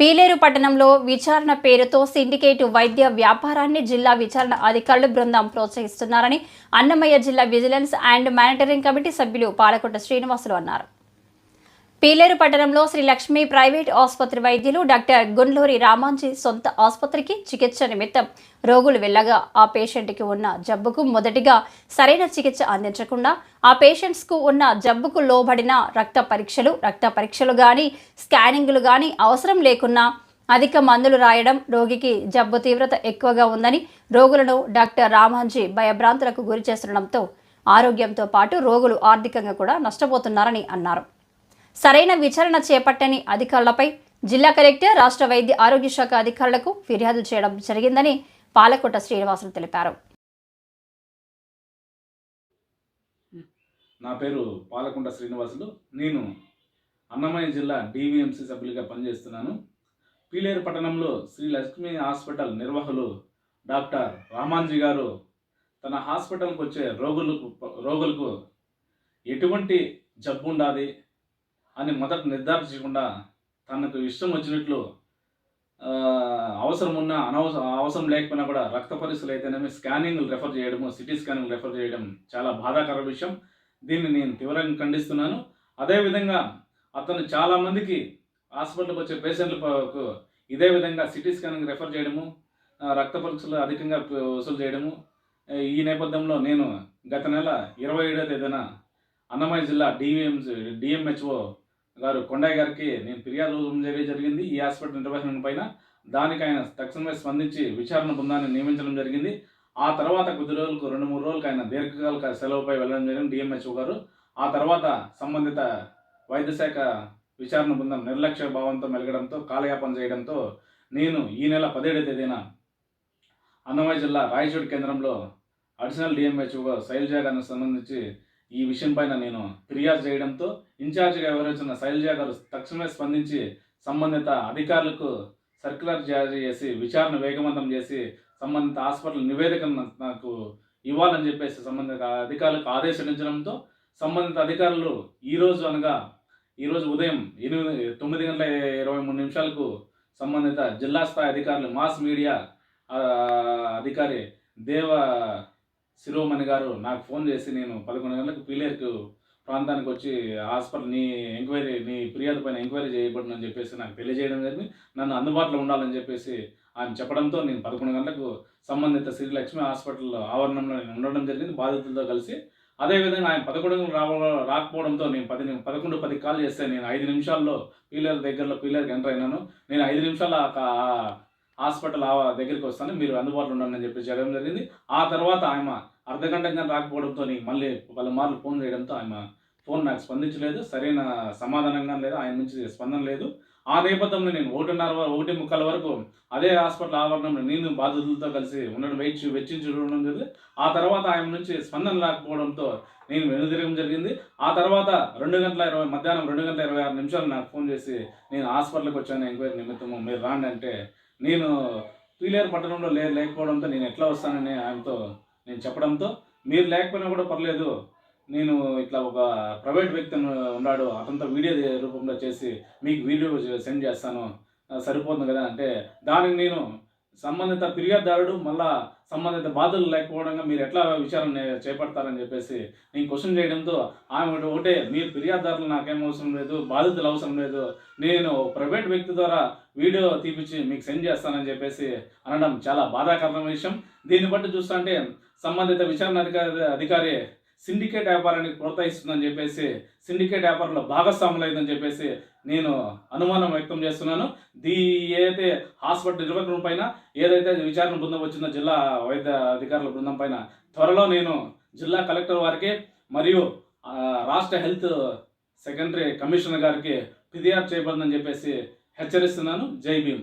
పీలేరు పట్టణంలో విచారణ పేరుతో సిండికేట్ వైద్య వ్యాపారాన్ని జిల్లా విచారణ అధికారుల బృందం ప్రోత్సహిస్తున్నారని అన్నమయ్య జిల్లా విజిలెన్స్ అండ్ మానిటరింగ్ కమిటీ సభ్యులు పాలకొట్ట శ్రీనివాసులు అన్నారు. పీలేరు పట్టణంలో శ్రీ లక్ష్మీ ప్రైవేట్ ఆసుపత్రి వైద్యులు డాక్టర్ గుండ్లూరి రామాంజీ సొంత ఆసుపత్రికి చికిత్స నిమిత్తం రోగులు వెళ్ళగా ఆ పేషెంట్కి ఉన్న జబ్బుకు మొదటిగా సరైన చికిత్స అందించకుండా ఆ పేషెంట్స్కు ఉన్న జబ్బుకు లోబడిన రక్త పరీక్షలు రక్త పరీక్షలు కానీ స్కానింగ్లు కానీ అవసరం లేకున్నా అధిక మందులు రాయడం రోగికి జబ్బు తీవ్రత ఎక్కువగా ఉందని రోగులను డాక్టర్ రామాంజీ భయభ్రాంతులకు గురి చేస్తుండడంతో ఆరోగ్యంతో పాటు రోగులు ఆర్థికంగా కూడా నష్టపోతున్నారని అన్నారు. సరైన విచారణ చేపట్టని అధికారులపై జిల్లా కలెక్టర్ రాష్ట్ర వైద్య ఆరోగ్య శాఖ అధికారులకు ఫిర్యాదు చేయడం జరిగిందని పాలకొట్ట శ్రీనివాసులు తెలిపారు. నా పేరు పాలకొండ శ్రీనివాసులు. నేను అన్నమయ్య జిల్లా డివిఎంసి సభ్యులుగా పనిచేస్తున్నాను. పీలేరు పట్టణంలో శ్రీ లక్ష్మీ హాస్పిటల్ నిర్వాహకులు డాక్టర్ రామాంజీ గారు తన హాస్పిటల్కి వచ్చే రోగులకు రోగులకు ఎటువంటి జబ్బు ఉండాలి అని మొదట నిర్ధారించకుండా తనకు ఇష్టం వచ్చినట్లు అవసరం ఉన్న అనవసరం అవసరం లేకపోయినా కూడా రక్త పరీక్షలు అయితేనేమి స్కానింగ్లు రెఫర్ చేయడము సిటీ స్కానింగ్ రెఫర్ చేయడం చాలా బాధాకర విషయం. దీన్ని నేను తీవ్రంగా ఖండిస్తున్నాను. అదేవిధంగా అతను చాలామందికి హాస్పిటల్కి వచ్చే పేషెంట్లకు ఇదే విధంగా సిటీ స్కానింగ్ రెఫర్ చేయడము రక్త పరీక్షలు అధికంగా వసూలు చేయడము. ఈ నేపథ్యంలో నేను గత నెల ఇరవై ఏడో తేదీన అన్నమయ్య జిల్లా డిఎం డిఎంహెచ్ఓ గారు కొండయ్య గారికి నేను ఫిర్యాదు చేయడం జరిగింది. ఈ హాస్పిటల్ నిర్వహణ పైన దానికి ఆయన తక్షణమే స్పందించి విచారణ బృందాన్ని నియమించడం జరిగింది. ఆ తర్వాత కొద్ది రోజులకు రెండు మూడు రోజులకు ఆయన దీర్ఘకాలిక సెలవుపై వెళ్ళడం జరిగింది. డిఎంహెచ్ఓ గారు ఆ తర్వాత సంబంధిత వైద్య శాఖ విచారణ బృందం నిర్లక్ష్య భావంతో మెలగడంతో కాలయాపన చేయడంతో నేను ఈ నెల పదిహేడవ తేదీన అన్నమయ్య జిల్లా రాయచోటి కేంద్రంలో అడిషనల్ డిఎంహెచ్ఓ శైలజ గారికి సంబంధించి ఈ విషయం పైన నేను ఫిర్యాదు చేయడంతో ఇన్ఛార్జిగా వ్యవహరించిన శైలజ గారు తక్షణమే స్పందించి సంబంధిత అధికారులకు సర్క్యులర్ జారీ చేసి విచారణ వేగవంతం చేసి సంబంధిత హాస్పిటల్ నివేదికను నాకు ఇవ్వాలని చెప్పేసి సంబంధిత అధికారులకు ఆదేశించడంతో సంబంధిత అధికారులు ఈరోజు అనగా ఈరోజు ఉదయం ఎనిమిది తొమ్మిది గంటల ఇరవై మూడు నిమిషాలకు సంబంధిత జిల్లా స్థాయి అధికారులు మాస్ మీడియా అధికారి దేవ శిరోమణి గారు నాకు ఫోన్ చేసి నేను పదకొండు గంటలకు పీలేరుకు ప్రాంతానికి వచ్చి హాస్పిటల్ నీ ఎంక్వైరీ నీ ఫిర్యాదు పైన ఎంక్వైరీ చేయబడునని చెప్పేసి నాకు తెలియజేయడం జరిగింది. నన్ను అందుబాటులో ఉండాలని చెప్పేసి ఆయన చెప్పడంతో నేను పదకొండు గంటలకు సంబంధిత శ్రీ లక్ష్మి హాస్పిటల్ ఆవరణంలో నేను ఉండడం జరిగింది. బాధితులతో కలిసి అదేవిధంగా ఆయన పదకొండు గంటలకు రావ రాకపోవడంతో నేను పది పదకొండు పది కాల్ చేస్తే నేను ఐదు నిమిషాల్లో పీలేరు దగ్గరలో పీలర్కి ఎంటర్ అయినాను. నేను ఐదు నిమిషాల హాస్పిటల్ దగ్గరికి వస్తాను మీరు అందుబాటులో ఉండండి అని చెప్పి చేయడం జరిగింది. ఆ తర్వాత ఆమె అర్ధ గంట కానీ రాకపోవడంతో మళ్ళీ పలు మార్లు ఫోన్ చేయడంతో ఆమె ఫోన్ నాకు స్పందించలేదు. సరైన సమాధానంగా లేదు ఆయన నుంచి స్పందన లేదు. ఆ నేపథ్యంలో నేను ఒకటిన్నర ఒకటి ముక్కల వరకు అదే హాస్పిటల్ ఆవరణంలో నేను బాధితులతో కలిసి ఉండడం వెచ్చి వెచ్చించి ఉండడం జరిగింది. ఆ తర్వాత ఆయన నుంచి స్పందన రాకపోవడంతో నేను వెనుదిరగడం జరిగింది. ఆ తర్వాత రెండు గంటల ఇరవై మధ్యాహ్నం రెండు గంటల ఇరవై ఆరు నిమిషాలు నాకు ఫోన్ చేసి నేను హాస్పిటల్కి వచ్చాను ఎంక్వైరీ నిమిత్తము మీరు రాండి అంటే నేను పీలేరు పట్టణంలో లే లేకపోవడంతో నేను ఎట్లా వస్తానని ఆయనతో నేను చెప్పడంతో మీరు లేకపోయినా కూడా పర్లేదు. నేను ఇట్లా ఒక ప్రైవేట్ వ్యక్తి ఉన్నాడు అతనితో వీడియో రూపంలో చేసి మీకు వీడియో సెండ్ చేస్తాను. సరిపోతుంది కదా అంటే దానికి నేను సంబంధిత ఫిర్యాదుదారుడు మళ్ళా సంబంధిత బాధలు లేకపోవడంగా మీరు ఎట్లా విచారణ చేపడతారని చెప్పేసి నేను క్వశ్చన్ చేయడంతో ఆమె ఒకటే మీరు ఫిర్యాదుదారులు నాకేం అవసరం లేదు బాధితులు అవసరం లేదు. నేను ప్రైవేట్ వ్యక్తి ద్వారా వీడియో తీపిచ్చి మీకు సెండ్ చేస్తానని చెప్పేసి అనడం చాలా బాధాకరమైన విషయం. దీన్ని బట్టి చూస్తుంటే సంబంధిత విచారణ అధికారి అధికారి సిండికేట్ వ్యాపారానికి ప్రోత్సహిస్తుందని చెప్పేసి సిండికేట్ వ్యాపారంలో భాగస్వాములు చెప్పేసి నేను అనుమానం వ్యక్తం చేస్తున్నాను. దీ ఏదైతే హాస్పిటల్ నిర్వహణ పైన ఏదైతే విచారణ బృందం వచ్చిందో జిల్లా వైద్య అధికారుల బృందం పైన త్వరలో నేను జిల్లా కలెక్టర్ వారికి మరియు రాష్ట్ర హెల్త్ సెకండరీ కమిషనర్ గారికి ఫిర్యాదు చేయబడిందని చెప్పేసి హెచ్చరిస్తున్నాను. జై భీమ్.